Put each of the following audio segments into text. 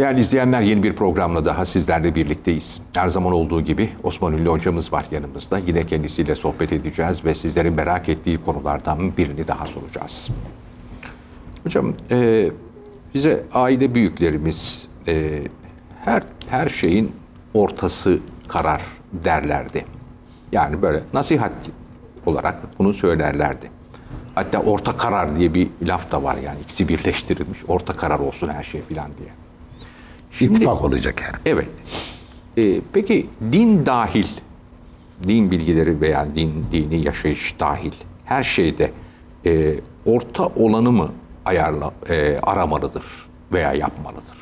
Değerli izleyenler yeni bir programla daha sizlerle birlikteyiz. Her zaman olduğu gibi Osman Ünlü hocamız var yanımızda. Yine kendisiyle sohbet edeceğiz ve sizlerin merak ettiği konulardan birini daha soracağız. Hocam e, bize aile büyüklerimiz e, her her şeyin ortası karar derlerdi. Yani böyle nasihat olarak bunu söylerlerdi. Hatta orta karar diye bir laf da var yani ikisi birleştirilmiş. Orta karar olsun her şey filan diye. İttifak olacak yani. Evet. Ee, peki din dahil, din bilgileri veya din dini yaşayış dahil her şeyde e, orta olanı mı ayarla e, aramalıdır veya yapmalıdır?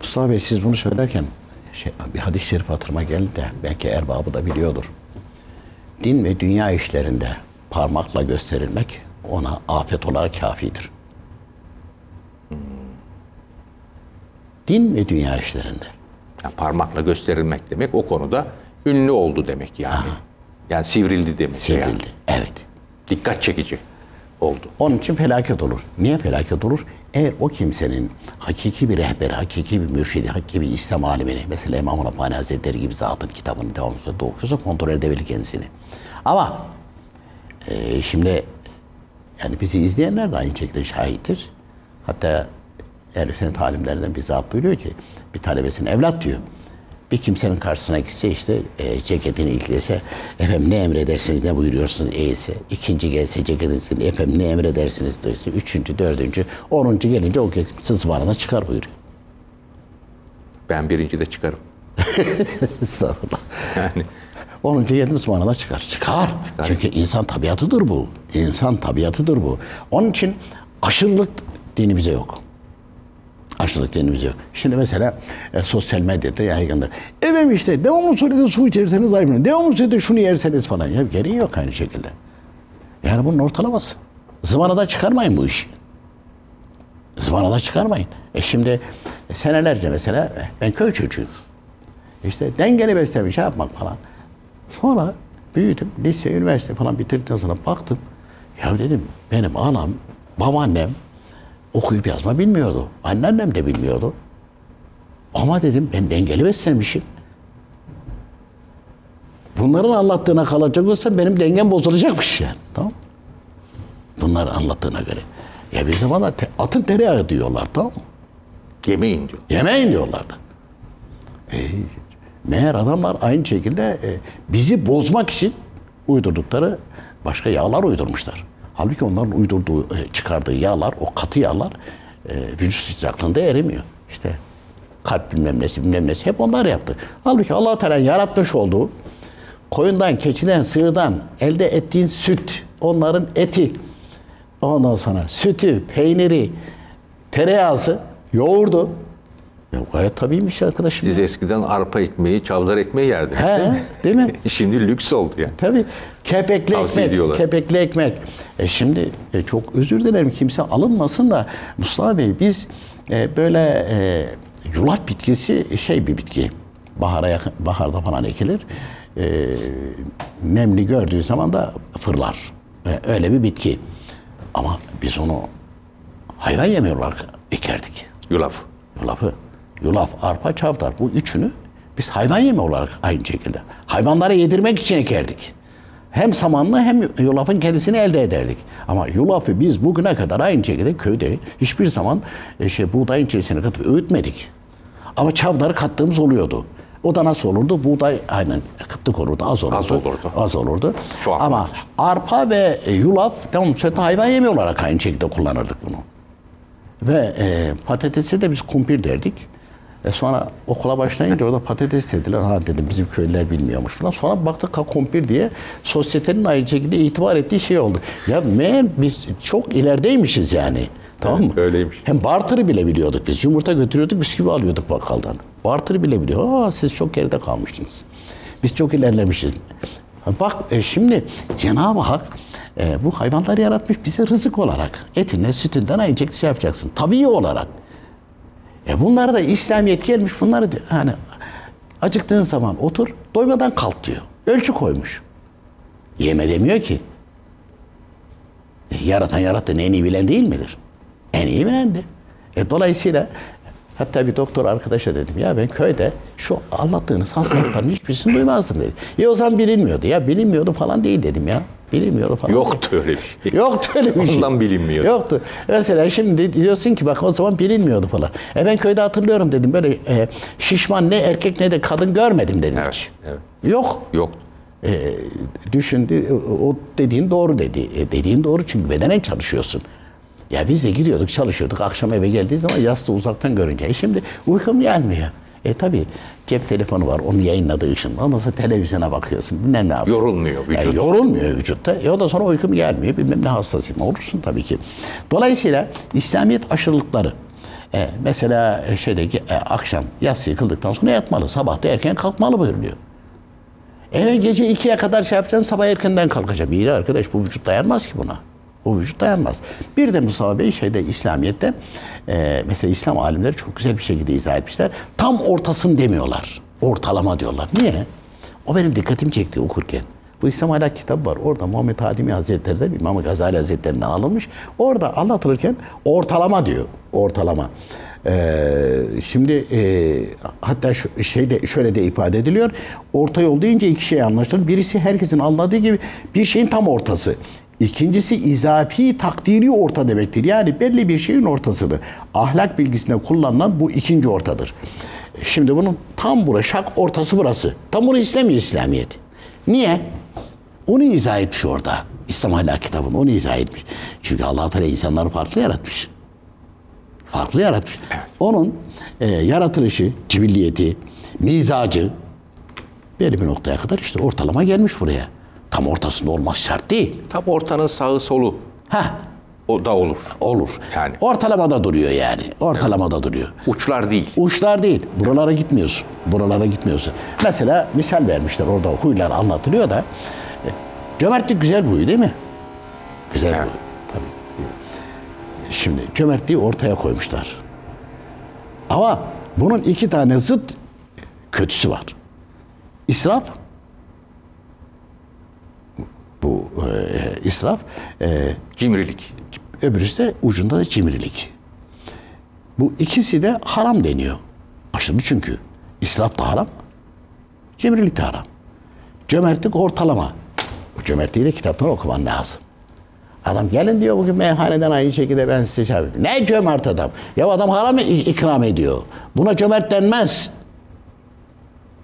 Mustafa Bey siz bunu söylerken şey, bir hadis-i şerif hatırıma geldi de belki erbabı da biliyordur. Din ve dünya işlerinde parmakla gösterilmek ona afet olarak kafidir. Din ve dünya işlerinde. Yani parmakla gösterilmek demek o konuda ünlü oldu demek yani. Yani sivrildi demek. yani. Sivrildi. Evet. Dikkat çekici oldu. Onun için felaket olur. Niye felaket olur? Eğer o kimsenin hakiki bir rehberi, hakiki bir mürşidi, hakiki bir İslam alimini, mesela İmam Rabbani Hazretleri gibi zatın kitabını devamlı okuyorsa kontrol edebilir kendisini. Ama e, şimdi yani bizi izleyenler de aynı şekilde şahittir. Hatta ehl sünnet alimlerinden bir zat buyuruyor ki bir talebesine evlat diyor. Bir kimsenin karşısına gitse işte e, ceketini ilgilese efendim ne emredersiniz ne buyuruyorsunuz iyisi. İkinci gelse ceketini efendim ne emredersiniz diyorsa. Üçüncü, dördüncü, onuncu gelince o sızvarına çıkar buyuruyor. Ben birinci de çıkarım. Estağfurullah. Yani 10. geldi ısmarına çıkar. Çıkar. Çünkü insan tabiatıdır bu. İnsan tabiatıdır bu. Onun için aşırılık dinimize yok. Aşırılık dinimize yok. Şimdi mesela e, sosyal medyada yaygındır. Evet işte devamlı surede su içerseniz zayıflanır. Devamlı surede şunu yerseniz falan. Ya gereği yok aynı şekilde. Yani bunun ortalaması. Zıvanada çıkarmayın bu işi. Zıvanada çıkarmayın. E şimdi e, senelerce mesela e, ben köy çocuğuyum. İşte dengeli besleme şey yapmak falan. Sonra büyüdüm. Lise, üniversite falan bitirdikten sonra baktım. Ya dedim benim anam, babaannem okuyup yazma bilmiyordu. Anneannem de bilmiyordu. Ama dedim ben dengeli beslenmişim. Bunların anlattığına kalacak olsa benim dengem bozulacakmış yani. Tamam? Bunları anlattığına göre. Ya bir zamanlar te- atın tereyağı diyorlar tamam mı? yemeyin diyor. Yemeyin diyorlardı. E, meğer adamlar aynı şekilde e, bizi bozmak için uydurdukları başka yağlar uydurmuşlar. Halbuki onların uydurduğu, e, çıkardığı yağlar, o katı yağlar e, vücut sıcaklığında erimiyor. İşte kalp bilmem nesi bilmem nesi hep onlar yaptı. Halbuki allah Teala yaratmış olduğu koyundan, keçiden, sığırdan elde ettiğin süt, onların eti, ondan sonra sütü, peyniri, tereyağısı, yoğurdu. Ya gayet tabiiymiş arkadaşım. Siz eskiden arpa ekmeği, çavdar ekmeği yerdiniz. He, değil mi? değil mi? Şimdi lüks oldu yani. Tabii kepekli Tavsiye ekmek, ediyorlar. kepekli ekmek. E şimdi e, çok özür dilerim kimse alınmasın da Mustafa Bey biz e, böyle e, yulaf bitkisi şey bir bitki. Bahara yakın, baharda falan ekilir. E, nemli gördüğü zaman da fırlar. E, öyle bir bitki. Ama biz onu hayvan yemiyor olarak ekerdik. Yulaf. Yulafı. Yulaf, arpa, çavdar. Bu üçünü biz hayvan yemi olarak aynı şekilde. Hayvanlara yedirmek için ekerdik. Hem samanlı hem yulafın kendisini elde ederdik. Ama yulafı biz bugüne kadar aynı şekilde köyde hiçbir zaman e, şey buğdayın içerisine katıp öğütmedik. Ama çavdarı kattığımız oluyordu. O da nasıl olurdu? Buğday aynen kıtlık olurdu, az olurdu. Az olurdu. Az olurdu. An Ama arpa ve e, yulaf tamam sürekli hayvan yemi olarak aynı şekilde kullanırdık bunu. Ve e, patatesi de biz kumpir derdik. E sonra okula başlayınca orada patates dediler. Ha dedim bizim köylüler bilmiyormuş falan. Sonra baktık ha kumpir diye sosyetenin aynı şekilde itibar ettiği şey oldu. Ya meğer biz çok ilerideymişiz yani. Tamam mı? öyleymiş. Hem barter'ı bile biliyorduk biz. Yumurta götürüyorduk, bisküvi alıyorduk bakkaldan. Barter'ı bile biliyor. Aa siz çok geride kalmışsınız. Biz çok ilerlemişiz. Bak e, şimdi Cenab-ı Hak e, bu hayvanları yaratmış bize rızık olarak. Etinden, sütünden ayıcak şey yapacaksın. Tabii olarak. E bunlara da İslamiyet gelmiş. Bunları diyor, hani acıktığın zaman otur, doymadan kalk diyor. Ölçü koymuş. Yeme demiyor ki. E, yaratan yarattığını en iyi bilen değil midir? En iyi bilendi. E, dolayısıyla hatta bir doktor arkadaşa dedim ya ben köyde şu anlattığınız hastalıkların hiçbirisini duymazdım dedi. Ya o zaman bilinmiyordu. Ya bilinmiyordu falan değil dedim ya. Bilinmiyordu falan. Yoktu öyle bir şey. Yoktu öyle bir şey. Ondan bilinmiyor. Yoktu. Mesela şimdi diyorsun ki bak o zaman bilinmiyordu falan. E ben köyde hatırlıyorum dedim böyle e, şişman ne erkek ne de kadın görmedim dedim Evet, hiç. evet. Yok. Yoktu. E, düşündü o dediğin doğru dedi. E, dediğin doğru çünkü bedenen çalışıyorsun. Ya biz de gidiyorduk çalışıyorduk akşam eve geldiği zaman yastığı uzaktan görünce. E şimdi uykum gelmiyor. E tabi cep telefonu var onu yayınladığı için. Ondan sonra televizyona bakıyorsun bilmem ne yapıyorsun. Yorulmuyor vücut. Yani yorulmuyor vücutta. E o da sonra uykum gelmiyor. Bilmem ne hastasıyım. Olursun tabii ki. Dolayısıyla İslamiyet aşırılıkları e, mesela e, şeydeki e, akşam yatsı yıkıldıktan sonra yatmalı. Sabah da erken kalkmalı buyuruluyor. Eve gece ikiye kadar şey yapacağım, sabah erkenden kalkacağım. İyi de arkadaş bu vücut dayanmaz ki buna. Bu vücut dayanmaz. Bir de Mustafa Bey şeyde İslamiyet'te e, mesela İslam alimleri çok güzel bir şekilde izah etmişler. Tam ortasını demiyorlar. Ortalama diyorlar. Niye? O benim dikkatimi çekti okurken. Bu İslam Ahlak kitabı var. Orada Muhammed Hadimi Hazretleri de İmam Gazali Hazretleri'nden alınmış. Orada anlatılırken ortalama diyor. Ortalama. Ee, şimdi e, hatta şu, şeyde şöyle de ifade ediliyor. Orta yol deyince iki şey anlaşılır. Birisi herkesin anladığı gibi bir şeyin tam ortası. İkincisi izafi takdiri orta demektir. Yani belli bir şeyin ortasıdır. Ahlak bilgisinde kullanılan bu ikinci ortadır. Şimdi bunun tam burası, şak ortası burası. Tam bunu istemiyor İslamiyet. Niye? Onu izah etmiş orada. İslam Ahlak kitabını onu izah etmiş. Çünkü allah Teala insanları farklı yaratmış. Farklı yaratmış. Onun e, yaratılışı, cibilliyeti, mizacı belli bir noktaya kadar işte ortalama gelmiş buraya. Tam ortasında olmaz şart değil. Tam ortanın sağı solu Ha o da olur. olur. Yani. Ortalamada duruyor yani. Ortalamada duruyor. Uçlar değil. Uçlar değil. Buralara gitmiyorsun. Buralara gitmiyorsun. Mesela misal vermişler orada huylar anlatılıyor da. e, Cömertlik güzel bir huy değil mi? Güzel bir Evet. huy. Tabii. Şimdi cömertliği ortaya koymuşlar. Ama bunun iki tane zıt kötüsü var. İsraf. Bu e, israf. E, Cimrilik. öbürüsü de ucunda da cimrilik. Bu ikisi de haram deniyor. Aşırı çünkü. İsraf da haram, cimrilik de haram. Cömertlik ortalama. Bu cömertliği de kitaptan okuman lazım. Adam gelin diyor bugün meyhaneden aynı şekilde ben size şey yapayım. Ne cömert adam? Ya adam haram ik- ikram ediyor. Buna cömert denmez.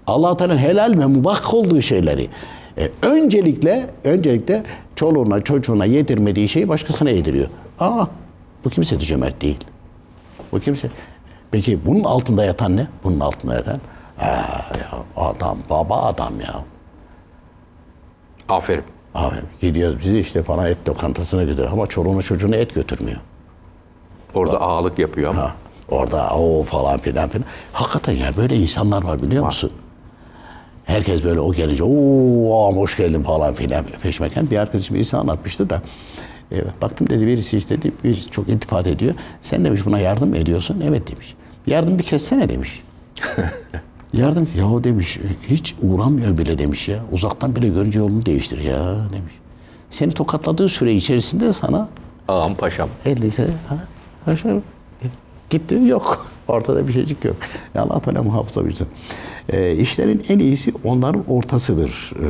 Allah Teala'nın helal ve mubah olduğu şeyleri e, öncelikle öncelikle çoluğuna çocuğuna yedirmediği şeyi başkasına yediriyor. Aa bu kimse de cömert değil. Bu kimse. Peki bunun altında yatan ne? Bunun altında yatan Aa, ya adam baba adam ya. Aferin. Abi gidiyoruz bizi işte falan et lokantasına götürüyor ama çoluğuna çocuğuna et götürmüyor. Orada ağalık yapıyor ama. Ha, orada o falan filan filan. Hakikaten ya böyle insanlar var biliyor musun? Herkes böyle o gelince ooo hoş geldin falan filan peşmeken bir arkadaşım birisi anlatmıştı da e, baktım dedi birisi işte dedi, birisi çok iltifat ediyor. Sen demiş buna yardım mı ediyorsun? Evet demiş. Yardım bir kessene demiş. yardım ya demiş hiç uğramıyor bile demiş ya. Uzaktan bile görünce yolunu değiştir ya demiş. Seni tokatladığı süre içerisinde sana Ağam paşam. 50 sene ha, aşağı gitti yok. Ortada bir şeycik yok. Ya Allah Teala muhafaza bilsin. E, işlerin en iyisi onların ortasıdır. E,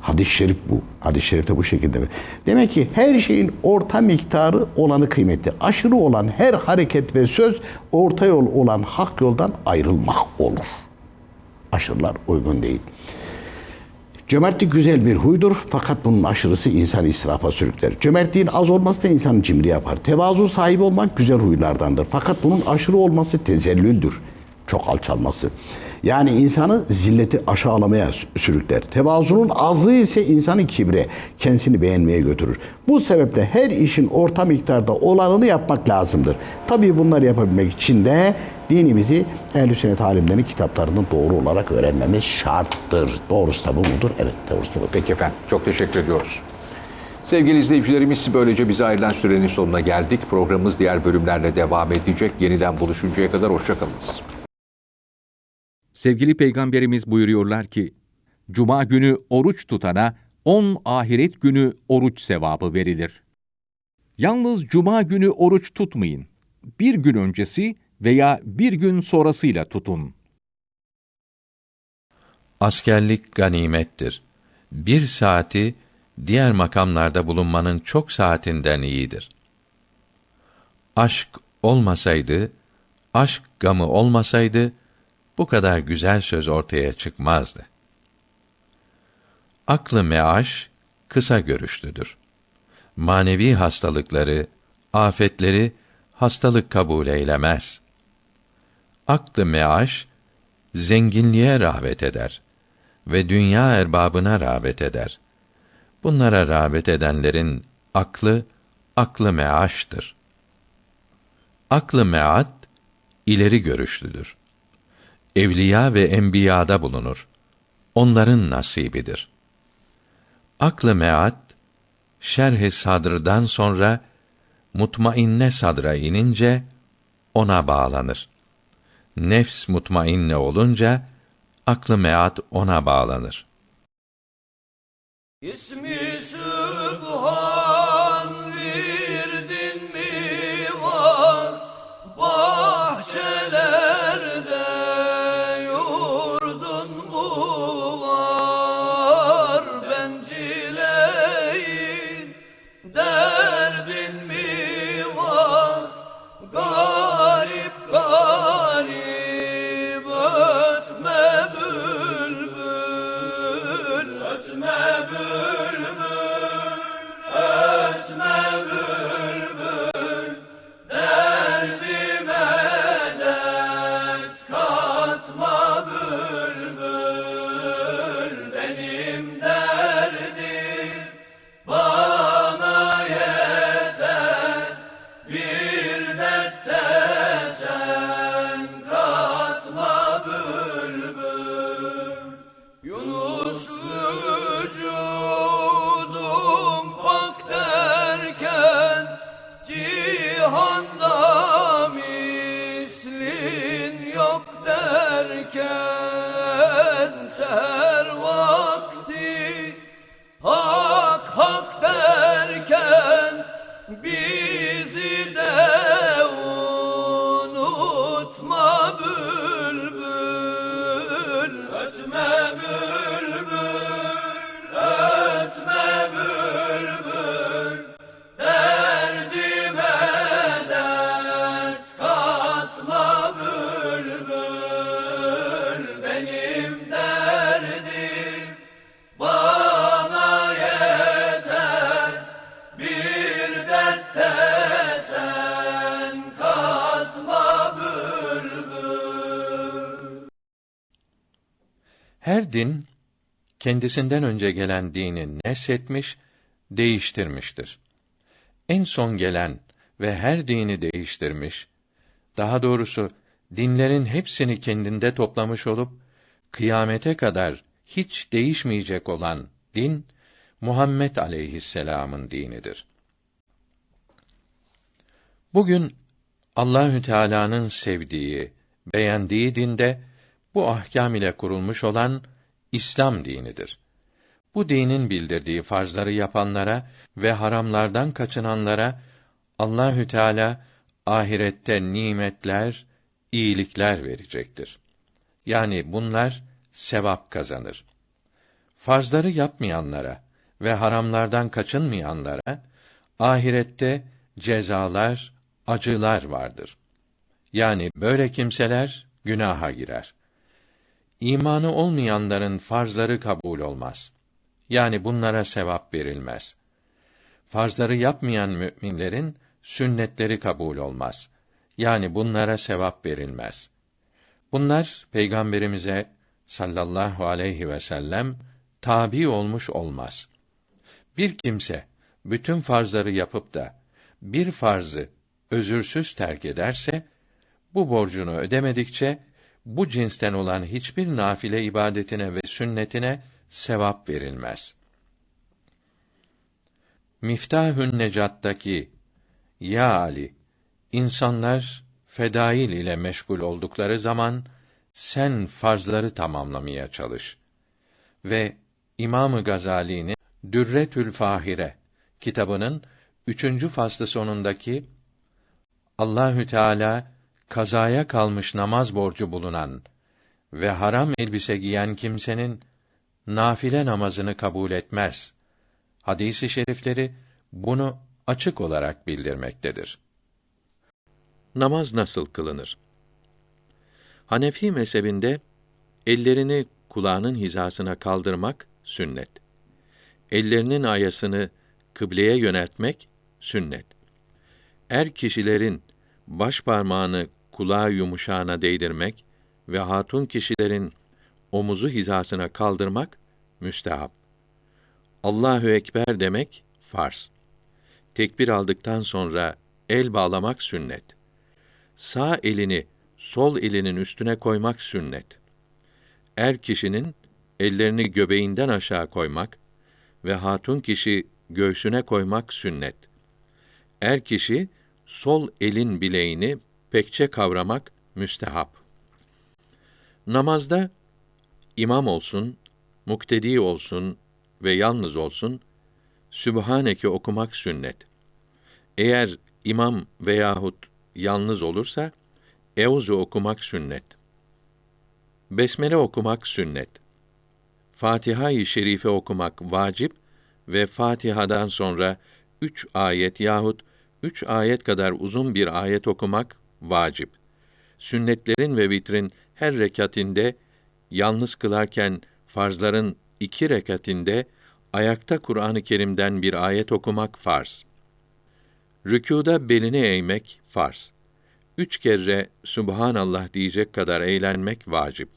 hadis-i şerif bu. Hadis-i şerifte bu şekilde. Demek ki her şeyin orta miktarı olanı kıymetli. Aşırı olan her hareket ve söz orta yol olan hak yoldan ayrılmak olur. Aşırılar uygun değil. Cömertlik güzel bir huydur fakat bunun aşırısı insan israfa sürükler. Cömertliğin az olması da insanı cimri yapar. Tevazu sahibi olmak güzel huylardandır. Fakat bunun aşırı olması tezellüldür. Çok alçalması. Yani insanı zilleti aşağılamaya sürükler. Tevazunun azlığı ise insanı kibre, kendisini beğenmeye götürür. Bu sebeple her işin orta miktarda olanını yapmak lazımdır. Tabii bunları yapabilmek için de dinimizi ehl-i sünnet alimlerinin kitaplarını doğru olarak öğrenmemiz şarttır. Doğrusu da bu mudur? Evet, doğrusu da bu. Peki efendim. Çok teşekkür ediyoruz. Sevgili izleyicilerimiz böylece bize ayrılan sürenin sonuna geldik. Programımız diğer bölümlerle devam edecek. Yeniden buluşuncaya kadar hoşçakalınız. Sevgili Peygamberimiz buyuruyorlar ki, Cuma günü oruç tutana 10 ahiret günü oruç sevabı verilir. Yalnız Cuma günü oruç tutmayın. bir gün öncesi veya bir gün sonrasıyla tutun. Askerlik ganimettir. Bir saati diğer makamlarda bulunmanın çok saatinden iyidir. Aşk olmasaydı, aşk gamı olmasaydı bu kadar güzel söz ortaya çıkmazdı. Aklı meaş kısa görüşlüdür. Manevi hastalıkları, afetleri hastalık kabul eylemez. Aklı meaş zenginliğe rağbet eder ve dünya erbabına rağbet eder. Bunlara rağbet edenlerin aklı aklı meaştır. Aklı meat ileri görüşlüdür. Evliya ve enbiyada bulunur. Onların nasibidir. Aklı meat şerh-i sadrdan sonra mutmainne sadra inince ona bağlanır. Nefs mutmainne olunca aklı meat ona bağlanır. İsmi To me. Kendisinden önce gelen dini neshetmiş, değiştirmiştir. En son gelen ve her dini değiştirmiş, daha doğrusu dinlerin hepsini kendinde toplamış olup kıyamete kadar hiç değişmeyecek olan din Muhammed aleyhisselam'ın dinidir. Bugün Allahü Teala'nın sevdiği, beğendiği dinde bu ahkâm ile kurulmuş olan İslam dinidir. Bu dinin bildirdiği farzları yapanlara ve haramlardan kaçınanlara Allahü Teala ahirette nimetler, iyilikler verecektir. Yani bunlar sevap kazanır. Farzları yapmayanlara ve haramlardan kaçınmayanlara ahirette cezalar, acılar vardır. Yani böyle kimseler günaha girer. İmanı olmayanların farzları kabul olmaz. Yani bunlara sevap verilmez. Farzları yapmayan müminlerin sünnetleri kabul olmaz. Yani bunlara sevap verilmez. Bunlar peygamberimize sallallahu aleyhi ve sellem tabi olmuş olmaz. Bir kimse bütün farzları yapıp da bir farzı özürsüz terk ederse bu borcunu ödemedikçe bu cinsten olan hiçbir nafile ibadetine ve sünnetine sevap verilmez. Miftahün Necat'taki Ya Ali, insanlar fedail ile meşgul oldukları zaman sen farzları tamamlamaya çalış. Ve İmam-ı Gazali'nin Dürretül Fahire kitabının üçüncü faslı sonundaki Allahü Teala kazaya kalmış namaz borcu bulunan ve haram elbise giyen kimsenin nafile namazını kabul etmez. Hadisi şerifleri bunu açık olarak bildirmektedir. Namaz nasıl kılınır? Hanefi mezhebinde ellerini kulağının hizasına kaldırmak sünnet. Ellerinin ayasını kıbleye yöneltmek sünnet. Er kişilerin baş parmağını kulağı yumuşağına değdirmek ve hatun kişilerin omuzu hizasına kaldırmak müstehap. Allahu ekber demek farz. Tekbir aldıktan sonra el bağlamak sünnet. Sağ elini sol elinin üstüne koymak sünnet. Er kişinin ellerini göbeğinden aşağı koymak ve hatun kişi göğsüne koymak sünnet. Er kişi sol elin bileğini pekçe kavramak müstehap. Namazda imam olsun, muktedi olsun ve yalnız olsun Sübhaneke okumak sünnet. Eğer imam veyahut yalnız olursa Euzu okumak sünnet. Besmele okumak sünnet. Fatiha-i Şerife okumak vacip ve Fatiha'dan sonra üç ayet yahut üç ayet kadar uzun bir ayet okumak vacip. Sünnetlerin ve vitrin her rekatinde yalnız kılarken farzların iki rekatinde ayakta Kur'an-ı Kerim'den bir ayet okumak farz. Rükûda belini eğmek farz. Üç kere Subhanallah diyecek kadar eğlenmek vacip.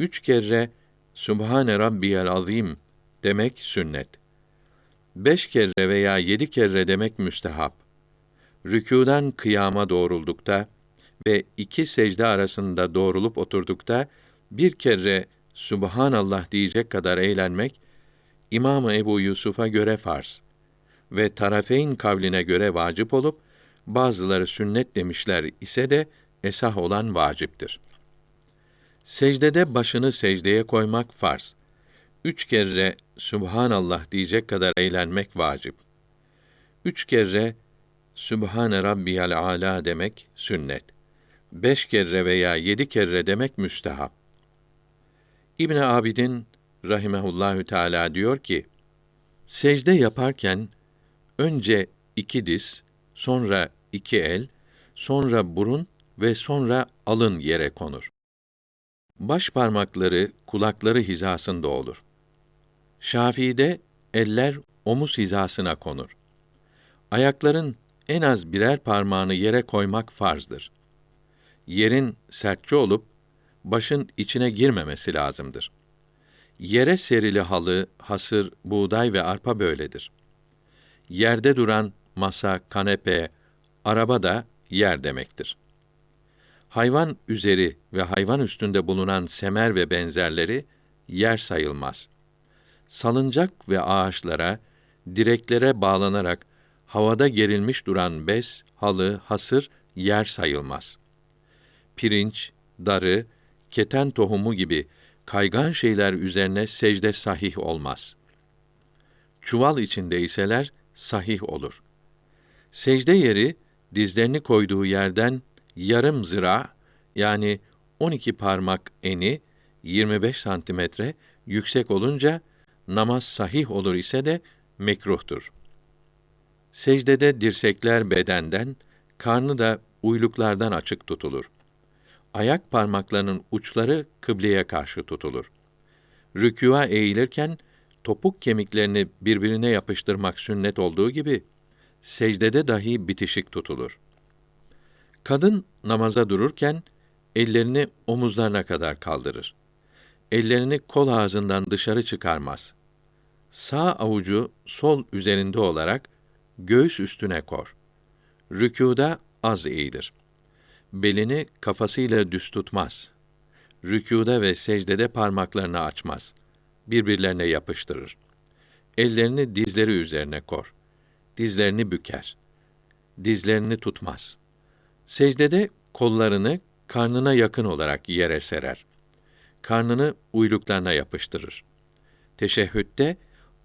Üç kere Subhane Rabbiyel Azim demek sünnet. Beş kere veya yedi kere demek müstehap. Rükûdan kıyama doğruldukta ve iki secde arasında doğrulup oturdukta bir kere Subhanallah diyecek kadar eğlenmek İmam Ebu Yusuf'a göre farz ve tarafeyn kavline göre vacip olup bazıları sünnet demişler ise de esah olan vaciptir. Secdede başını secdeye koymak farz. Üç kere Subhanallah diyecek kadar eğlenmek vacip. Üç kere Sübhane Rabbiyal Ala demek sünnet. Beş kere veya yedi kere demek müstehap. İbn Abidin rahimehullahü teala diyor ki: Secde yaparken önce iki diz, sonra iki el, sonra burun ve sonra alın yere konur. Baş parmakları kulakları hizasında olur. Şafii'de eller omuz hizasına konur. Ayakların en az birer parmağını yere koymak farzdır. Yerin sertçe olup başın içine girmemesi lazımdır. Yere serili halı, hasır, buğday ve arpa böyledir. Yerde duran masa, kanepe, araba da yer demektir. Hayvan üzeri ve hayvan üstünde bulunan semer ve benzerleri yer sayılmaz. Salıncak ve ağaçlara, direklere bağlanarak havada gerilmiş duran bez, halı, hasır yer sayılmaz. Pirinç, darı, keten tohumu gibi kaygan şeyler üzerine secde sahih olmaz. Çuval içinde iseler sahih olur. Secde yeri dizlerini koyduğu yerden yarım zira yani 12 parmak eni 25 santimetre yüksek olunca namaz sahih olur ise de mekruhtur. Secdede dirsekler bedenden, karnı da uyluklardan açık tutulur. Ayak parmaklarının uçları kıbleye karşı tutulur. Rükûa eğilirken topuk kemiklerini birbirine yapıştırmak sünnet olduğu gibi secdede dahi bitişik tutulur. Kadın namaza dururken ellerini omuzlarına kadar kaldırır. Ellerini kol ağzından dışarı çıkarmaz. Sağ avucu sol üzerinde olarak göğüs üstüne kor. Rükûda az eğilir. Belini kafasıyla düz tutmaz. Rükûda ve secdede parmaklarını açmaz. Birbirlerine yapıştırır. Ellerini dizleri üzerine kor. Dizlerini büker. Dizlerini tutmaz. Secdede kollarını karnına yakın olarak yere serer. Karnını uyluklarına yapıştırır. Teşehhütte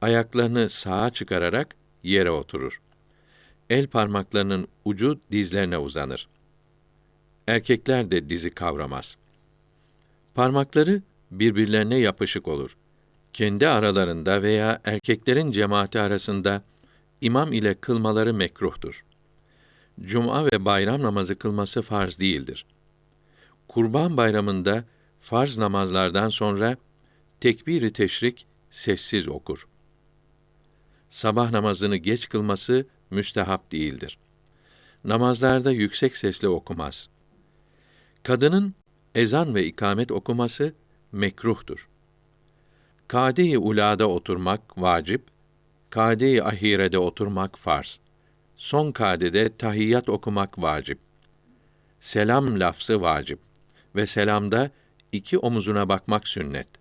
ayaklarını sağa çıkararak yere oturur. El parmaklarının ucu dizlerine uzanır. Erkekler de dizi kavramaz. Parmakları birbirlerine yapışık olur. Kendi aralarında veya erkeklerin cemaati arasında imam ile kılmaları mekruhtur. Cuma ve bayram namazı kılması farz değildir. Kurban bayramında farz namazlardan sonra tekbir-i teşrik sessiz okur. Sabah namazını geç kılması müstehap değildir. Namazlarda yüksek sesle okumaz. Kadının ezan ve ikamet okuması mekruhtur. Kade-i ulada oturmak vacip, kade-i ahirede oturmak farz. Son kadede tahiyyat okumak vacip. Selam lafzı vacip ve selamda iki omuzuna bakmak sünnet.